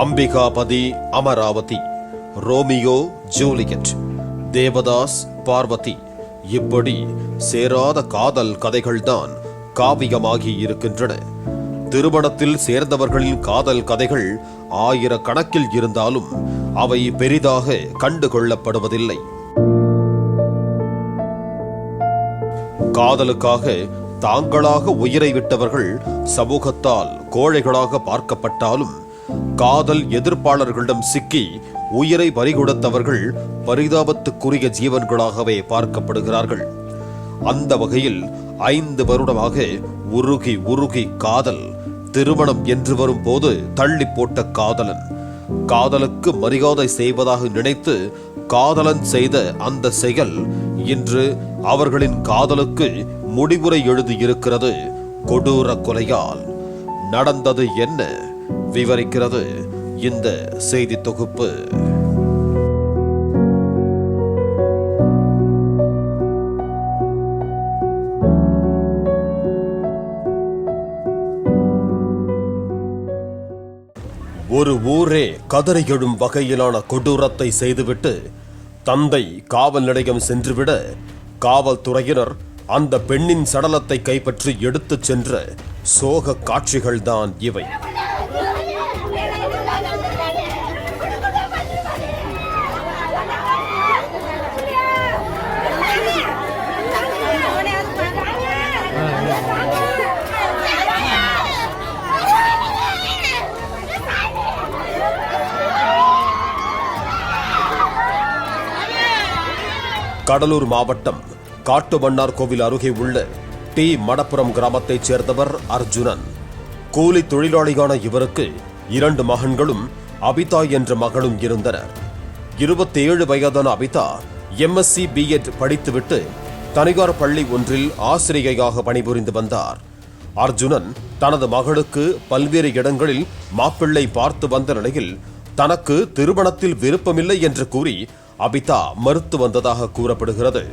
Ambikapathy Amaravathi Romeo Juliet Devdas Parvathi இப்படி சேராத காதல் கதைகள்தான் காவியமாகி இருக்கின்றன. திருமணத்தில் சேர்ந்தவர்களின் காதல் கதைகள் ஆயிரக்கணக்கில் இருந்தாலும் அவை பெரிதாக கண்டுகொள்ளப்படுவதில்லை. காதலுக்காக தாங்களாக உயிரை விட்டவர்கள் சமூகத்தால் கோழைகளாக பார்க்கப்பட்டாலும் காதல் எதிர்ப்பாளர்களிடம் சிக்கி உயிரை பறிகொடுத்தவர்கள் பரிதாபத்துக்குரிய ஜீவன்களாகவே பார்க்கப்படுகிறார்கள். அந்த வகையில் ஐந்து வருடமாக உருகி உருகி காதல் திருமணம் என்று வரும்போது தள்ளி போட்ட காதலன். காதலுக்கு மரியாதை செய்வதாக நினைத்து காதலன் செய்த அந்த செயல் இன்று அவர்களின் காதலுக்கு முடிவுரை எழுதியிருக்கிறது. கொடூர கொலையால். நடந்தது என்ன? விவரிக்கிறது இந்த செய்தி தொகுப்பு. ஒரு ஊரே கதறி எழும் வகையிலான கொடூரத்தை செய்துவிட்டு தந்தை காவல் நிலையம் சென்றுவிட காவல்துறையினர் அந்த பெண்ணின் சடலத்தை கைப்பற்றி எடுத்துச் சென்ற சோக காட்சிகள்தான் இவை. கடலூர் மாவட்டம் காட்டுமன்னார் கோவில் அருகே உள்ள டி. மடப்புரம் கிராமத்தைச் சேர்ந்தவர் அர்ஜுனன். கூலி தொழிலாளியான இவருக்கு இரண்டு மகன்களும் அபிதா என்ற மகளும் இருந்தனர். இருபத்தேழு வயதான அபிதா எம்எஸ்சி பிஎட் படித்துவிட்டு தனியார் பள்ளி ஒன்றில் ஆசிரியையாக பணிபுரிந்து வந்தார். அர்ஜுனன் தனது மகளுக்கு பல்வேறு இடங்களில் மாப்பிள்ளை பார்த்து வந்த நிலையில் தனக்கு திருமணத்தில் விருப்பமில்லை என்று கூறி அபிதா மறுத்து வந்ததாக கூறப்படுகிறது.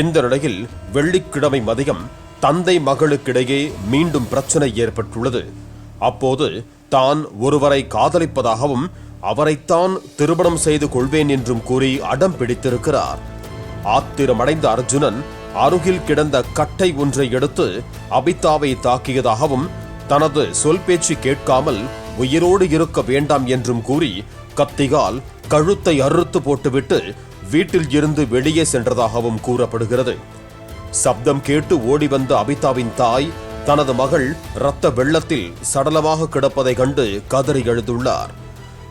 இந்த நிலையில் வெள்ளிக்கிழமை மதியம் தந்தை மகளுக்கிடையே மீண்டும் பிரச்சனை ஏற்பட்டுள்ளது. அப்போது தான் ஒருவரை காதலிப்பதாகவும் அவரைத்தான் திருமணம் செய்து கொள்வேன் என்றும் கூறி அடம் பிடித்திருக்கிறார். ஆத்திரமடைந்த அர்ஜுனன் அருகில் கிடந்த கட்டை ஒன்றை எடுத்து அபிதாவை தாக்கியதாகவும் தனது சொல் பேச்சு கேட்காமல் உயிரோடு இருக்க வேண்டாம் என்றும் கூறி கத்திகால் கழுத்தை அறுத்து போட்டுவிட்டு வீட்டில் இருந்து வெளியே சென்றதாகவும் கூறப்படுகிறது. சப்தம் கேட்டு ஓடி வந்த அபிதாவின் தாய் தனது மகள் இரத்த வெள்ளத்தில் சடலமாக கிடப்பதை கண்டு கதறி எழுதுள்ளார்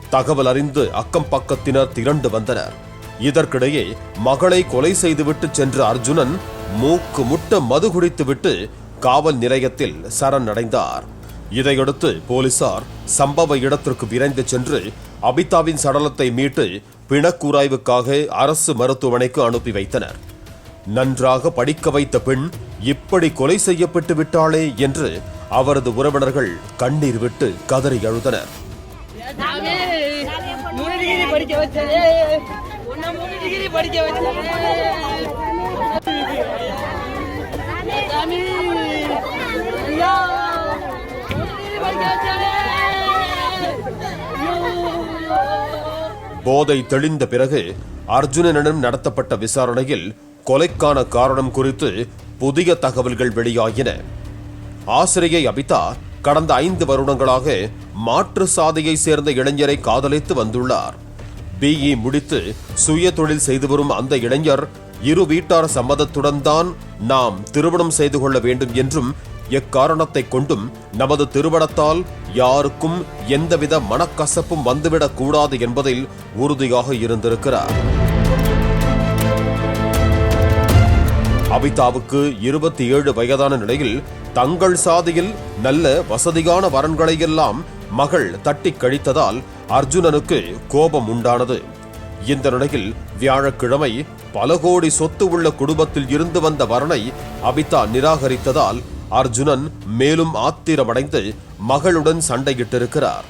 தகவல் அறிந்து அக்கம் பக்கத்தினர் திரண்டு வந்தனர். இதற்கிடையே மகளை கொலை செய்துவிட்டு சென்ற அர்ஜுனன் மூக்கு முட்ட மது குடித்துவிட்டு காவல் நிலையத்தில் சரணடைந்தார். இதையடுத்து போலீசார் சம்பவ இடத்திற்கு விரைந்து சென்று அபிதாவின் சடலத்தை மீட்டு பிணக்கூராய்வுக்காக அரசு மருத்துவமனைக்கு அனுப்பி வைத்தனர். நன்றாக படிக்க வைத்த பெண் இப்படி கொலை செய்யப்பட்டு விட்டாளே என்று அவரது உறவினர்கள் கண்ணீர் விட்டு கதறி அழுதனர். போதை தெளிந்த பிறகு அர்ஜுனனிடம் நடத்தப்பட்ட விசாரணையில் கொலைக்கான காரணம் குறித்து புதிய தகவல்கள் வெளியாகின ஆசிரியை அபிதா கடந்த ஐந்து வருடங்களாக மாற்று சாதையை சேர்ந்த இளைஞரை காதலித்து வந்துள்ளார். பிஇ முடித்து சுய தொழில் செய்து வரும் அந்த இளைஞர் இரு வீட்டார் சம்மதத்துடன் தான் நாம் திருமணம் செய்து கொள்ள வேண்டும் என்றும் எக்காரணத்தை கொண்டும் நமது திருமணத்தால் யாருக்கும் எந்தவித மனக்கசப்பும் வந்துவிடக் கூடாது என்பதில் உறுதியாக இருந்திருக்கிறார். அபிதாவுக்கு இருபத்தி ஏழு வயதான நிலையில் தங்கள் சாதியில் நல்ல வசதியான வரன்களை எல்லாம் மகள் தட்டி கழித்ததால் அர்ஜுனனுக்கு கோபம் உண்டானது. இந்த நிலையில் வியாழக்கிழமை பல கோடி சொத்து உள்ள குடும்பத்தில் இருந்து வந்த வரனை அபிதா நிராகரித்ததால் அர்ஜுனன் மேலும் ஆத்திரமடைந்து மகளுடன் சண்டையிட்டிருக்கிறார்.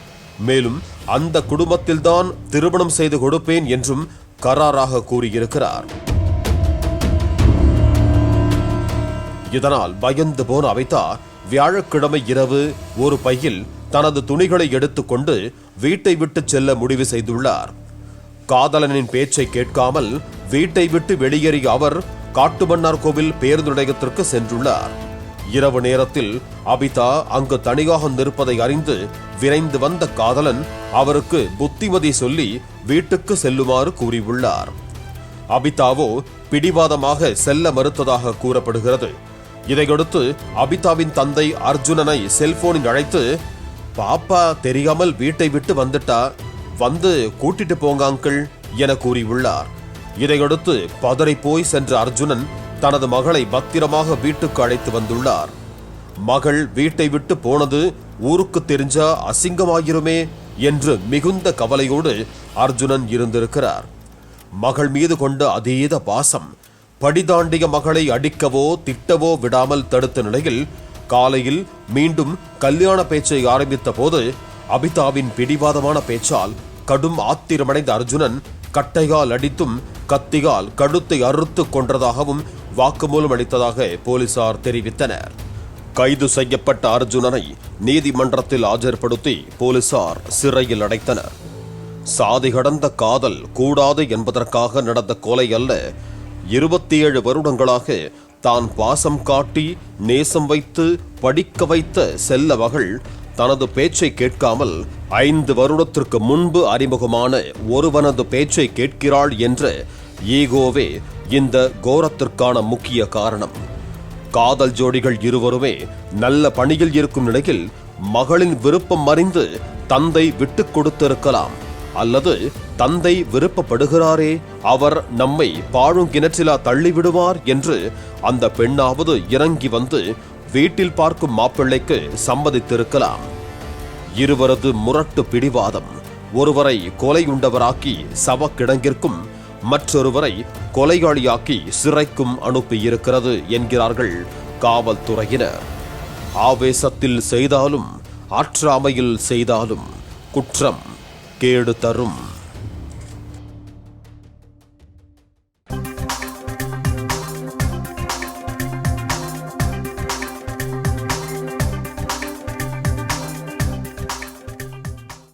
மேலும் அந்த குடும்பத்தில்தான் திருமணம் செய்து கொடுப்பேன் என்றும் கராராக கூறியிருக்கிறார். இதனால் பயந்து போன அபிதா வியாழக்கிழமை இரவு ஒரு பையில் தனது துணிகளை எடுத்துக்கொண்டு வீட்டை விட்டு செல்ல முடிவு செய்துள்ளார். காதலனின் பேச்சை கேட்காமல் வீட்டை விட்டு வெளியேறிய அவர் காட்டுமன்னார் கோவில் பேருந்து நிலையத்திற்கு சென்றுள்ளார். இரவு நேரத்தில் அபிதா அங்கு தனியாக நிற்பதை அறிந்து விரைந்து வந்த காதலன் அவருக்கு புத்திமதி சொல்லி வீட்டுக்கு செல்லுமாறு கூறியுள்ளார். அபிதாவோ பிடிவாதமாக செல்ல மறுத்ததாக கூறப்படுகிறது. இதையடுத்து அபிதாவின் தந்தை அர்ஜுனனை செல்போனில் அழைத்து பாப்பா தெரியாமல் வீட்டை விட்டு வந்துட்டா? வந்து கூட்டிட்டு போங்க அங்கிள் என கூறியுள்ளார். இதையடுத்து பதறி போய் சென்ற அர்ஜுனன் தனது மகளை பத்திரமாக வீட்டுக்கு அழைத்து வந்துள்ளார். மகள் வீட்டை விட்டு போனது ஊருக்கு தெரிஞ்சா அசிங்கமாயிருமே என்று மிகுந்த கவலையோடு அர்ஜுனன் இருந்திருக்கிறார். மகள் மீது கொண்ட அதீத பாசம் படிதாண்டிய மகளை அடிக்கவோ திட்டவோ விடாமல் தடுத்த நிலையில் காலையில் மீண்டும் கல்யாண பேச்சை ஆரம்பித்த போது அபிதாவின் பிடிவாதமான பேச்சால் கடும் ஆத்திரமடைந்த அர்ஜுனன் கட்டையால் அடித்தும் கத்தியால் கழுத்தை அறுத்து கொன்றதாகவும் வாக்குமூலம் அளித்ததாக போலீசார் தெரிவித்தனர். கைது செய்யப்பட்ட அர்ஜுனனை நீதிமன்றத்தில் ஆஜர்படுத்தி போலீசார் சிறையில் அடைத்தனர். சாதி கடந்த காதல் கூடாது என்பதற்காக நடந்த கொலை அல்ல இருபத்தி ஏழு வருடங்களாக தான் பாசம் காட்டி நேசம் வைத்து படிக்க வைத்த செல்ல மகள் தனது பேச்சை கேட்காமல் ஐந்து வருடத்திற்கு முன்பு அறிமுகமான ஒருவனது பேச்சை கேட்கிறாள் என்ற ஈகோவே இந்த கோரத்திற்கான முக்கிய காரணம். காதல் ஜோடிகள் இருவருமே நல்ல பணியில் இருக்கும் நிலையில் மகளின் விருப்பம் அறிந்து தந்தை விட்டுக் கொடுத்திருக்கலாம். அல்லது தந்தை விருப்பப்படுகிறாரே அவர் நம்மை பாழுங்கிணற்றிலா தள்ளிவிடுவார் என்று அந்த பெண்ணாவது இறங்கி வந்து வீட்டில் பார்க்கும் மாப்பிள்ளைக்கு சம்மதித்திருக்கலாம். இருவரது முரட்டு பிடிவாதம் ஒருவரை கொலையுண்டவராக்கி சவக்கிடங்கிற்கும் மற்றொருவரை கொலையாளியாக்கி சிறைக்கும் அனுப்பியிருக்கிறது என்கிறார்கள் காவல்துறையினர். ஆவேசத்தில் செய்தாலும் ஆற்றாமையில் செய்தாலும் குற்றம் கேடு தரும்.